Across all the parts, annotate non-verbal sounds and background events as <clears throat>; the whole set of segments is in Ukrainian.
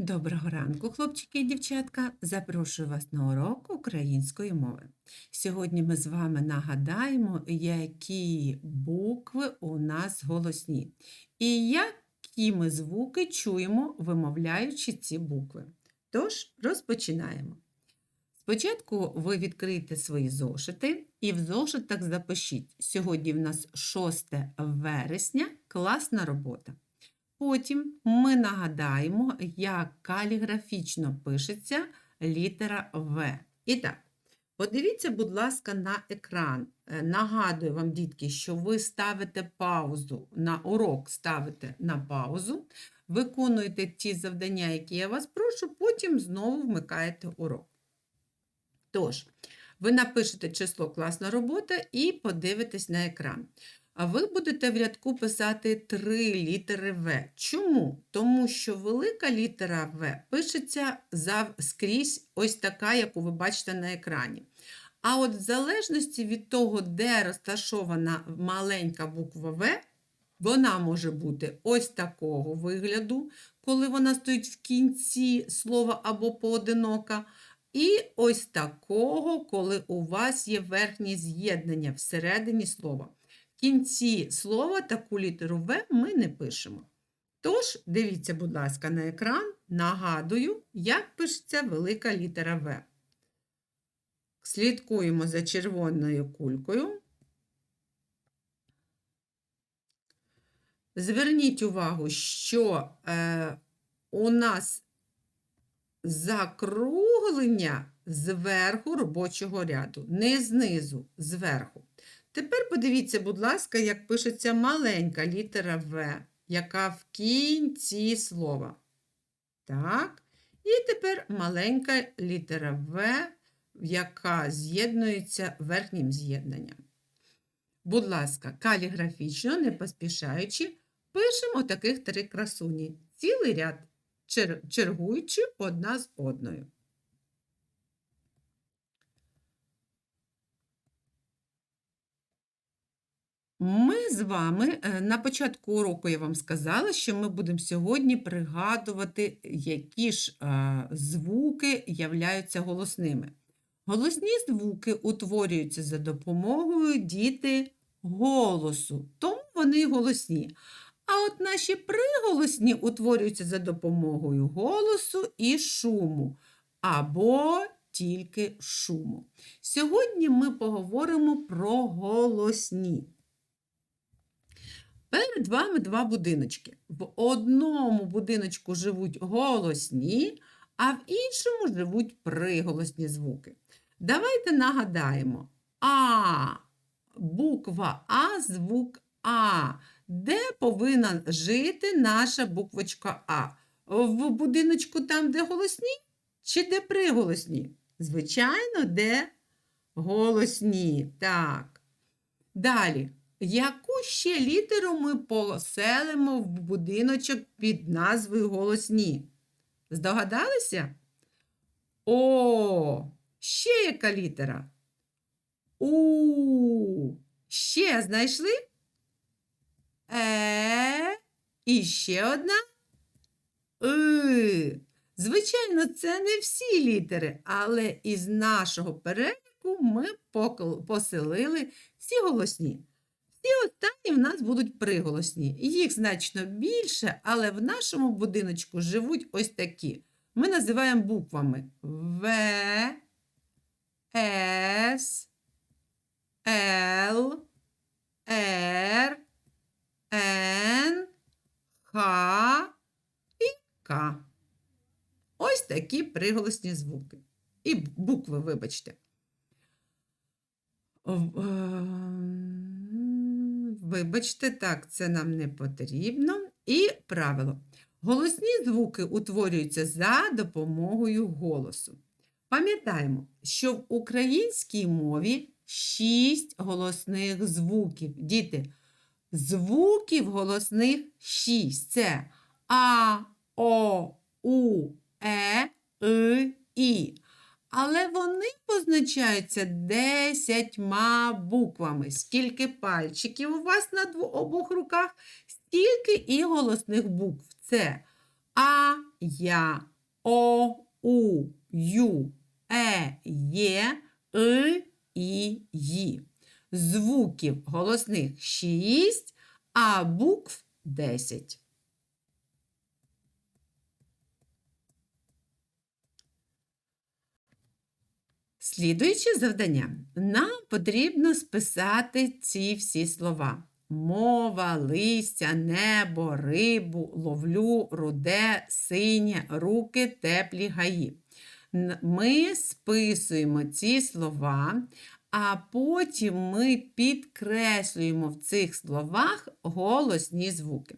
Доброго ранку, хлопчики і дівчатка! Запрошую вас на урок української мови. Сьогодні ми з вами нагадаємо, які букви у нас голосні, і які ми звуки чуємо, вимовляючи ці букви. Тож, розпочинаємо. Спочатку ви відкрийте свої зошити і в зошитах запишіть. Сьогодні в нас 6 вересня, класна робота. Потім ми нагадаємо, як каліграфічно пишеться літера В. І так, подивіться, будь ласка, на екран. Е, Нагадую вам, дітки, що ви ставите паузу на урок, ставите на паузу, виконуєте ті завдання, які я вас прошу, потім знову вмикаєте урок. Тож, ви напишете число класна робота і подивитесь на екран. А ви будете в рядку писати три літери В. Чому? Тому що велика літера В пишеться скрізь ось така, яку ви бачите на екрані. А от в залежності від того, де розташована маленька буква В, вона може бути ось такого вигляду, коли вона стоїть в кінці слова або поодинока. І ось такого, коли у вас є верхнє з'єднання всередині слова. В кінці слова таку літеру В ми не пишемо. Тож, дивіться, будь ласка, на екран, нагадую, як пишеться велика літера В. Слідкуємо за червоною кулькою. Зверніть увагу, що е, у нас закруглення зверху робочого ряду, не знизу, зверху. Тепер подивіться, будь ласка, як пишеться маленька літера В, яка в кінці слова. Так. І тепер маленька літера В, яка з'єднується верхнім з'єднанням. Будь ласка, каліграфічно, не поспішаючи, пишемо таких три красуні. Цілий ряд, чергуючи одна з одною. Ми з вами е, на початку уроку я вам сказала, що ми будемо сьогодні пригадувати, які ж е, звуки являються голосними. Голосні звуки утворюються за допомогою діти голосу, тому вони голосні. А от наші приголосні утворюються за допомогою голосу і шуму, або тільки шуму. Сьогодні ми поговоримо про голосні. Перед вами два будиночки. В одному будиночку живуть голосні, а в іншому живуть приголосні звуки. Давайте нагадаємо. А, буква А, звук А. Де повинна жити наша буквочка А? В будиночку там, де голосні, чи де приголосні? Звичайно, де голосні. Так. Далі. Яку ще літеру ми поселимо в будиночок під назвою голосні? Здогадалися? О, ще яка літера? У. Ще знайшли? Е. І ще одна. И. Звичайно, це не всі літери, але із нашого переліку ми поселили всі голосні. Всі останні в нас будуть приголосні. Їх значно більше, але в нашому будиночку живуть ось такі. Ми називаємо буквами В, С, Л, Р, Н, Х і К. Ось такі приголосні звуки. І букви, вибачте. В- ем, Вибачте, так, це нам не потрібно. І правило. Голосні звуки утворюються за допомогою голосу. Пам'ятаємо, що в українській мові шість голосних звуків. Діти, звуків голосних шість. Це А, О, У, Е, И, І. Але вони позначаються десятьма буквами. Скільки пальчиків у вас на обох руках, стільки і голосних букв. Це А, Я, О, У, Ю, Е, Є, И, І, Ї. Звуків голосних 6, а букв 10. Слідуюче завдання. Нам потрібно списати ці всі слова. Мова, листя, небо, рибу, ловлю, руде, синє, руки, теплі гаї. Ми списуємо ці слова, а потім ми підкреслюємо в цих словах голосні звуки.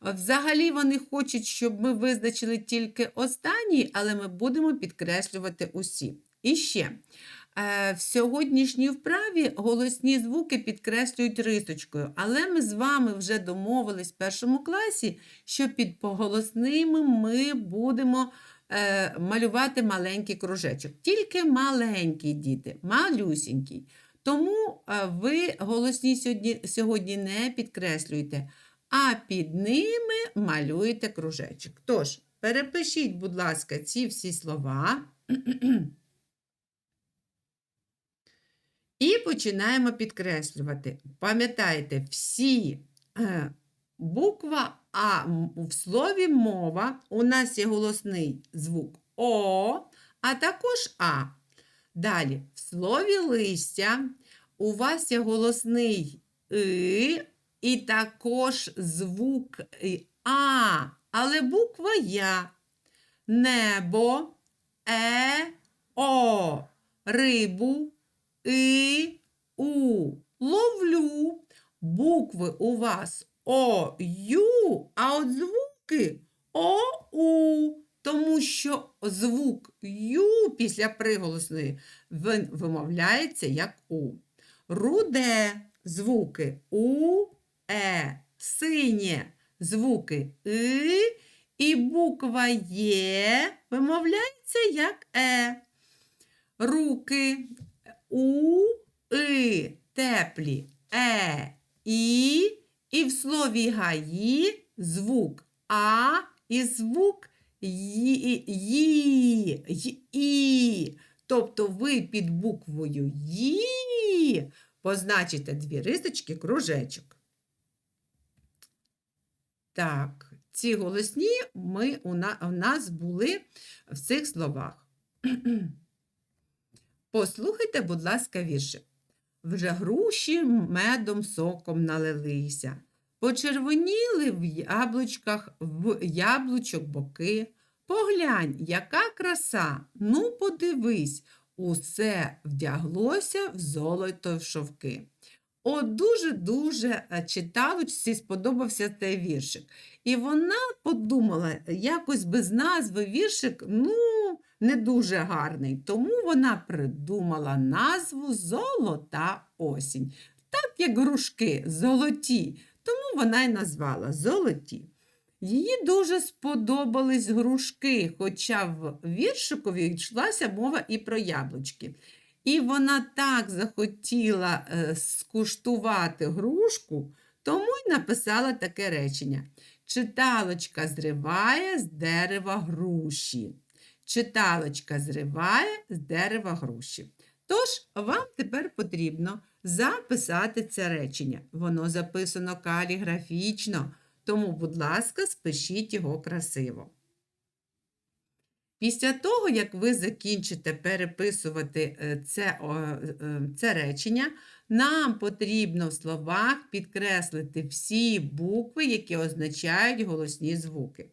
Взагалі вони хочуть, щоб ми визначили тільки останній, але ми будемо підкреслювати усі. І ще е, в сьогоднішній вправі голосні звуки підкреслюють рисочкою, але ми з вами вже домовились в першому класі, що під голосними ми будемо е, малювати маленький кружечок. Тільки маленькі діти, малюсінький. Тому е, ви голосні сьогодні, сьогодні не підкреслюєте, а під ними малюєте кружечок. Тож, перепишіть, будь ласка, ці всі слова. <clears throat> І починаємо підкреслювати. Пам'ятайте, всі е, буква А в слові мова у нас є голосний звук О, а також А. Далі, в слові листя у вас є голосний И і також звук А, але буква Я. Небо, Е, О, рибу, И, У. Ловлю. Букви у вас О, Ю, а от звуки О, У. Тому що звук Ю після приголосної вимовляється як У. Руде звуки У, Е, синє звуки И, і буква Є вимовляється як Е. Руки У, И, теплі Е, І, і в слові гаї звук А і звук Ї, Ї, Й- І. Тобто ви під буквою Ї позначите дві рисочки кружечок. Так, ці голосні ми, у нас були в цих словах. Послухайте, будь ласка, віршик. Вже груші медом соком налилися, почервоніли в яблучках, в яблучок боки. Поглянь, яка краса, ну подивись, усе вдяглося в золото в шовки. От дуже-дуже е, читалочці сподобався цей віршик. І вона подумала, якось без назви віршик, ну, не дуже гарний. Тому вона придумала назву Золота осінь. Так як грушки золоті, тому вона й назвала Золоті. Їй дуже сподобались грушки, хоча в віршикові йшлася мова і про яблучки. І вона так захотіла е, скуштувати грушку, тому й написала таке речення. Читалочка зриває з дерева груші. Читалочка зриває з дерева груші. Тож вам тепер потрібно записати це речення. Воно записано каліграфічно, тому, будь ласка, спишіть його красиво. Після того, як ви закінчите переписувати е, це, е, це речення, нам потрібно в словах підкреслити всі букви, які означають голосні звуки.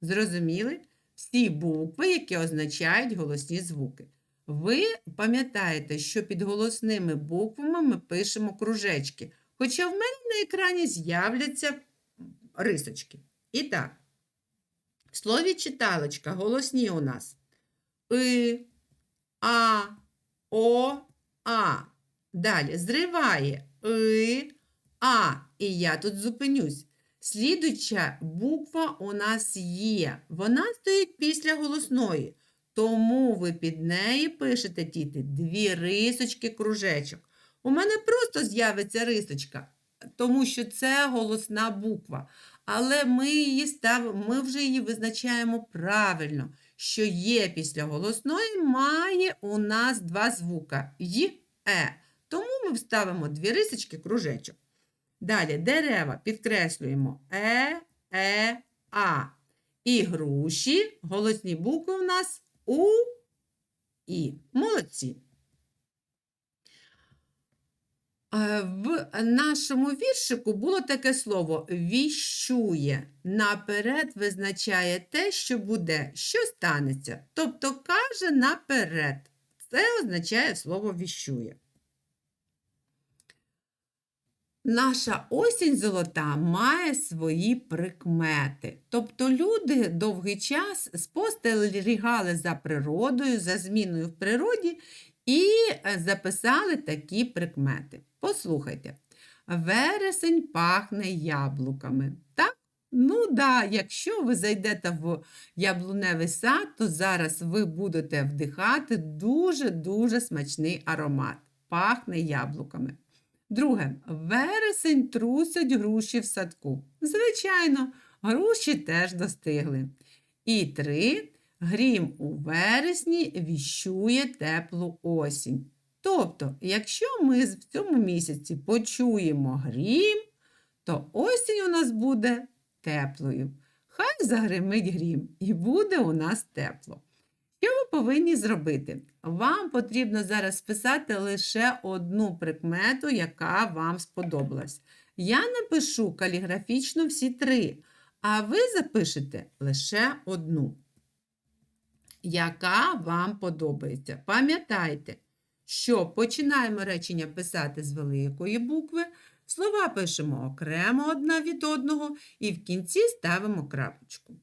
Зрозуміли? Всі букви, які означають голосні звуки. Ви пам'ятаєте, що під голосними буквами ми пишемо кружечки, хоча в мене на екрані з'являться рисочки. І так, в слові читалочка голосні у нас И, А, О, А. Далі зриває И, А. І я тут зупинюсь. Слідуюча буква у нас є. Вона стоїть після голосної. Тому ви під неї пишете, діти, дві рисочки кружечок. У мене просто з'явиться рисочка. тому що це голосна буква. Але ми її став... ми вже її визначаємо правильно, що є після голосної, має у нас два звука й, е. Тому ми вставимо дві рисочки, кружечок. Далі дерева підкреслюємо е, е, а. І груші, голосні букви у нас у, і. Молодці. Е, В нашому віршику було таке слово віщує. Наперед визначає те, що буде, що станеться. Тобто каже наперед. Це означає слово віщує. Наша осінь золота має свої прикмети. Тобто люди довгий час спостерігали за природою, за зміною в природі і е, записали такі прикмети. Послухайте, вересень пахне яблуками. Так? Ну да, якщо ви зайдете в яблуневий сад, то зараз ви будете вдихати дуже-дуже смачний аромат. Пахне яблуками. Друге, вересень трусять груші в садку. Звичайно, груші теж достигли. І три, грім у вересні віщує теплу осінь. Тобто, якщо ми в цьому місяці почуємо грім, то осінь у нас буде теплою. Хай загримить грім, і буде у нас тепло. Повинні зробити? Вам потрібно зараз списати лише одну прикмету, яка вам сподобалась. Я напишу каліграфічно всі три, а ви запишете лише одну, яка вам подобається. Пам'ятайте, що починаємо речення писати з великої букви, слова пишемо окремо одна від одного і в кінці ставимо крапочку.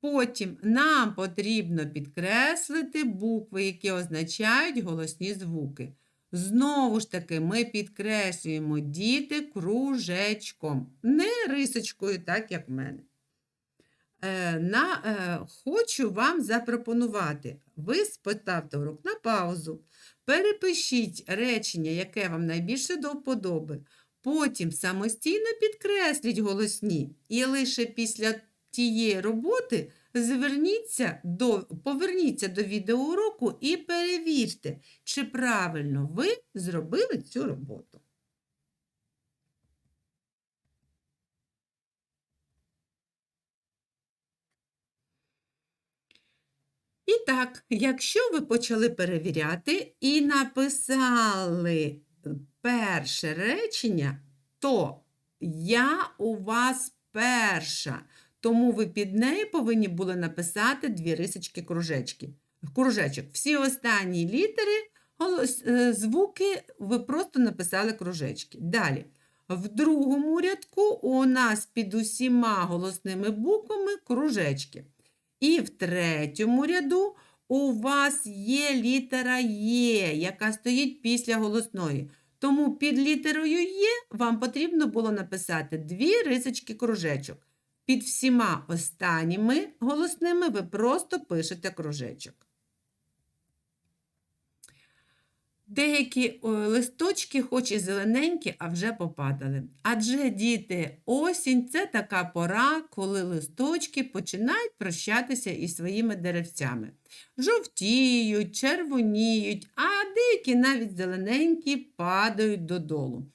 Потім нам потрібно підкреслити букви, які означають голосні звуки. Знову ж таки, ми підкреслюємо діти кружечком, не рисочкою, так як в мене. Е, на, е, Хочу вам запропонувати. Ви поставте урок на паузу, перепишіть речення, яке вам найбільше до вподоби. Потім самостійно підкресліть голосні і лише після тієї роботи зверніться до, поверніться до відеоуроку і перевірте, чи правильно ви зробили цю роботу. І так, якщо ви почали перевіряти і написали перше речення, то я у вас перша. Тому ви під нею повинні були написати дві рисочки кружечки. кружечок. Всі останні літери, е, звуки ви просто написали кружечки. Далі. В другому рядку у нас під усіма голосними буквами кружечки. І в третьому ряду у вас є літера Є, яка стоїть після голосної. Тому під літерою Є вам потрібно було написати дві рисочки кружечок. Під всіма останніми голосними ви просто пишете кружечок. Деякі листочки, хоч і зелененькі, а вже попадали. Адже діти, осінь це така пора, коли листочки починають прощатися із своїми деревцями. Жовтіють, червоніють, а деякі навіть зелененькі падають додолу.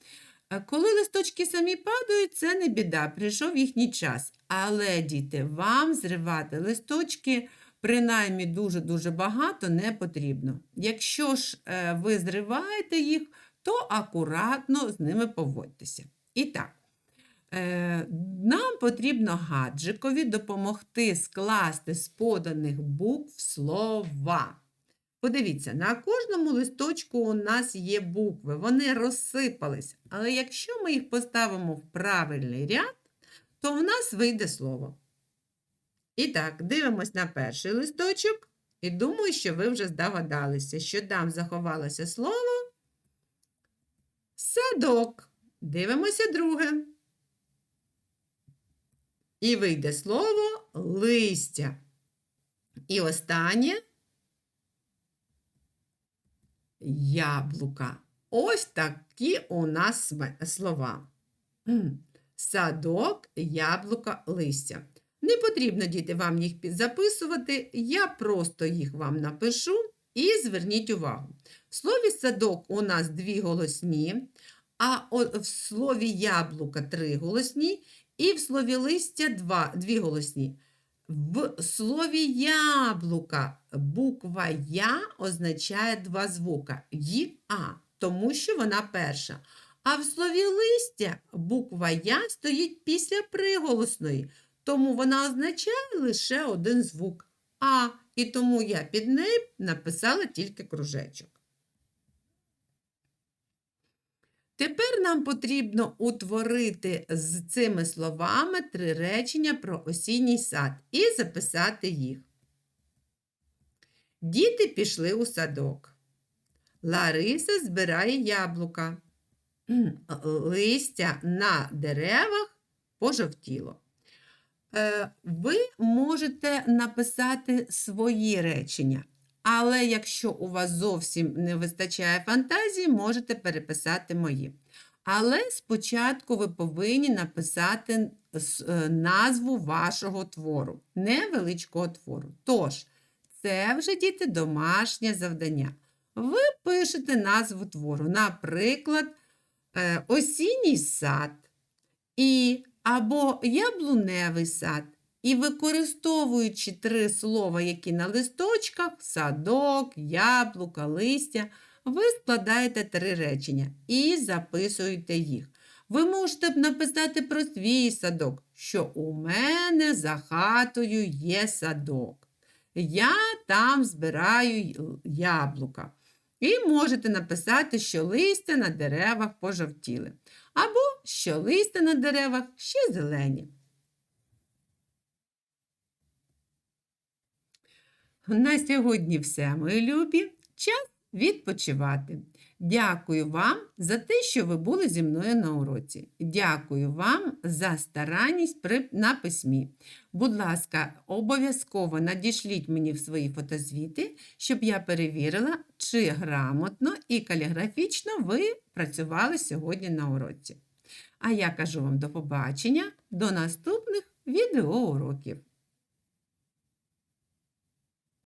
Коли листочки самі падають, це не біда, прийшов їхній час. Але, діти, вам зривати листочки, принаймні дуже-дуже багато не потрібно. Якщо ж е, ви зриваєте їх, то акуратно з ними поводьтеся. І так, е, нам потрібно гаджикові допомогти скласти з поданих букв слова. Подивіться, на кожному листочку у нас є букви, вони розсипались. Але якщо ми їх поставимо в правильний ряд, то в нас вийде слово. І так, дивимось на перший листочок. І думаю, що ви вже здогадалися, що там заховалося слово садок. Дивимося друге. І вийде слово листя. І останнє яблука. Ось такі у нас слова. Садок, яблука, листя. Не потрібно, діти, вам їх записувати. Я просто їх вам напишу і зверніть увагу. В слові садок у нас дві голосні, а в слові яблука три голосні, і в слові листя два, дві голосні. В слові яблука буква Я означає два звука й а, тому що вона перша. А в слові листя буква Я стоїть після приголосної, тому вона означає лише один звук А, і тому я під нею написала тільки кружечок. Тепер нам потрібно утворити з цими словами три речення про осінній сад і записати їх. Діти пішли у садок. Лариса збирає яблука. Листя на деревах пожовтіло. Е, Ви можете написати свої речення, але якщо у вас зовсім не вистачає фантазії, можете переписати мої. Але спочатку ви повинні написати е, назву вашого твору, невеличкого твору. Тож, це вже діти домашнє завдання. Ви пишете назву твору, наприклад, е, осінній сад і або яблуневий сад. І використовуючи три слова, які на листочках, садок, яблука, листя, ви складаєте три речення і записуєте їх. Ви можете б написати про свій садок, що у мене за хатою є садок. Я там збираю яблука. І можете написати, що листя на деревах пожовтіли, або що листя на деревах ще зелені. На сьогодні все, мої любі. Час відпочивати. Дякую вам за те, що ви були зі мною на уроці. Дякую вам за старанність при- на письмі. Будь ласка, обов'язково надішліть мені в свої фотозвіти, щоб я перевірила, чи грамотно і каліграфічно ви працювали сьогодні на уроці. А я кажу вам до побачення, до наступних відеоуроків.